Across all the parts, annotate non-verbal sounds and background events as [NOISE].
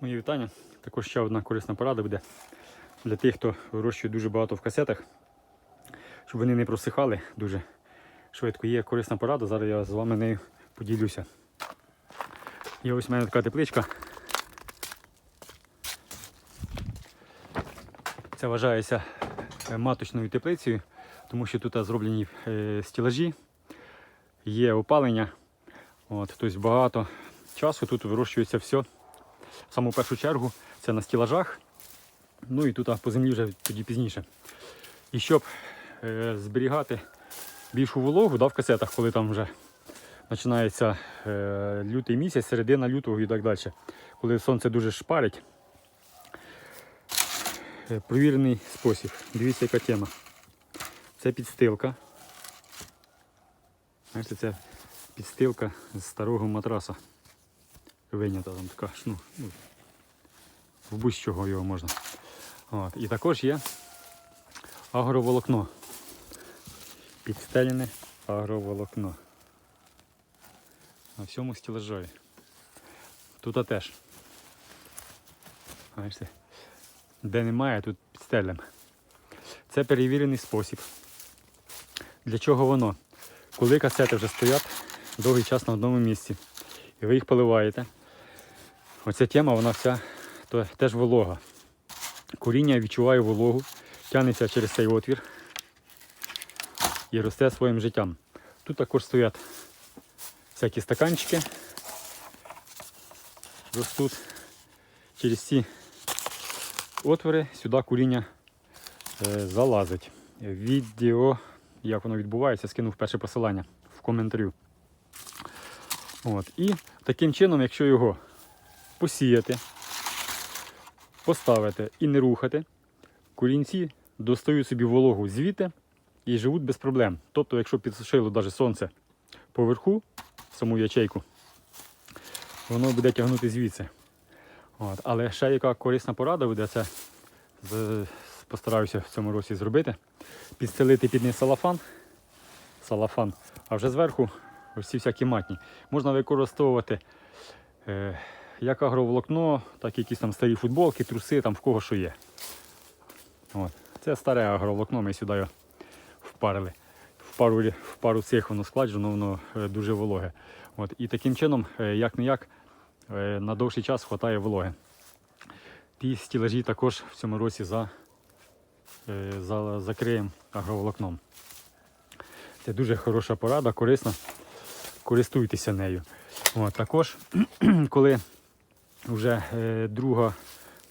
Мої вітання. Також ще одна корисна порада буде для тих, хто вирощує дуже багато в касетах, щоб вони не просихали дуже швидко. Є корисна порада, зараз я з вами нею поділюся. Є ось у мене така тепличка. Це вважається е, маточною теплицею, тому що тут зроблені е, стілажі, є опалення. От, тобто багато часу тут вирощується все. В саму першу чергу це на стілажах. Ну і тут а, по землі вже тоді пізніше. І щоб е, зберігати більшу вологу да, в касетах, коли там вже починається е, лютий місяць, середина лютого і так далі. Коли сонце дуже шпарить. Е, провірений спосіб. Дивіться, яка тема. Це підстилка. Знаєте, це підстилка з старого матраса. Винята там така ж, ну, в будь-чого його можна. От. І також є агроволокно. Підстелене агроволокно. На всьому стілажові. Тут теж. Бачите, де немає, тут підстелимо. Це перевірений спосіб. Для чого воно? Коли касети вже стоять довгий час на одному місці, і ви їх поливаєте, оця тема, вона вся то теж волога. Коріння відчуває вологу, тягнеться через цей отвір і росте своїм життям. Тут також стоять всякі стаканчики, ростуть через ці отвори, сюди коріння е, залазить. Відео, як воно відбувається, скинув перше посилання в коментарю. От. І таким чином, якщо його посіяти, поставити і не рухати, корінці достають собі вологу звідти і живуть без проблем. Тобто, якщо підсушило навіть сонце поверху, саму ячейку, воно буде тягнути звідси. От. Але ще яка корисна порада буде, це постараюся в цьому році зробити. Підстелити під низ салафан, салафан, а вже зверху ось ці всякі матні. Можна використовувати е, як агроволокно, так і якісь там старі футболки, труси, там в кого що є. От. Це старе агроволокно, ми сюди впарили. В пару, в пару цих воно складжено, воно е, дуже вологе. От. І таким чином, як не як, на довший час вистачає вологи. Ті стілажі також в цьому році за, е, за, закриємо агроволокном. Це дуже хороша порада, корисна. Користуйтеся нею. От, також, [CLEARS THROAT] коли вже е, друга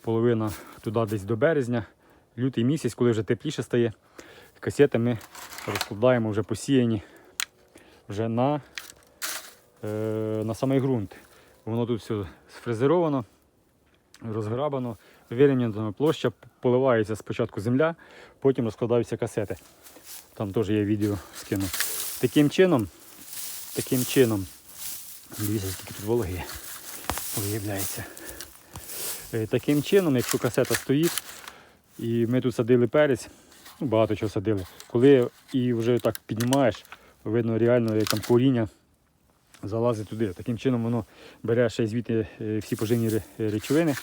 половина туди десь до березня, лютий місяць, коли вже тепліше стає, касети ми розкладаємо вже посіяні вже на, е, на самий ґрунт. Воно тут все сфрезеровано, розграбано, вирівняна площа, поливається спочатку земля, потім розкладаються касети. Там теж є відео скину. Таким чином, таким чином, дивіться, скільки тут вологи є, виявляється. Е, Таким чином, якщо касета стоїть, і ми тут садили перець, ну, багато чого садили, коли і вже так піднімаєш, видно реально, як там коріння залазить туди. Таким чином воно бере ще звідти е, всі поживні речовини,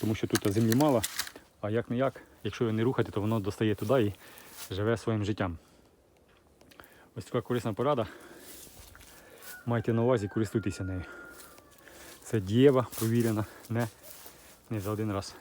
тому що тут землі мало, а як не як, якщо його не рухати, то воно достає туди і живе своїм життям. Ось така корисна порада. Майте на увазі, користуйтеся нею. Це дієва, повірена, не, не за один раз.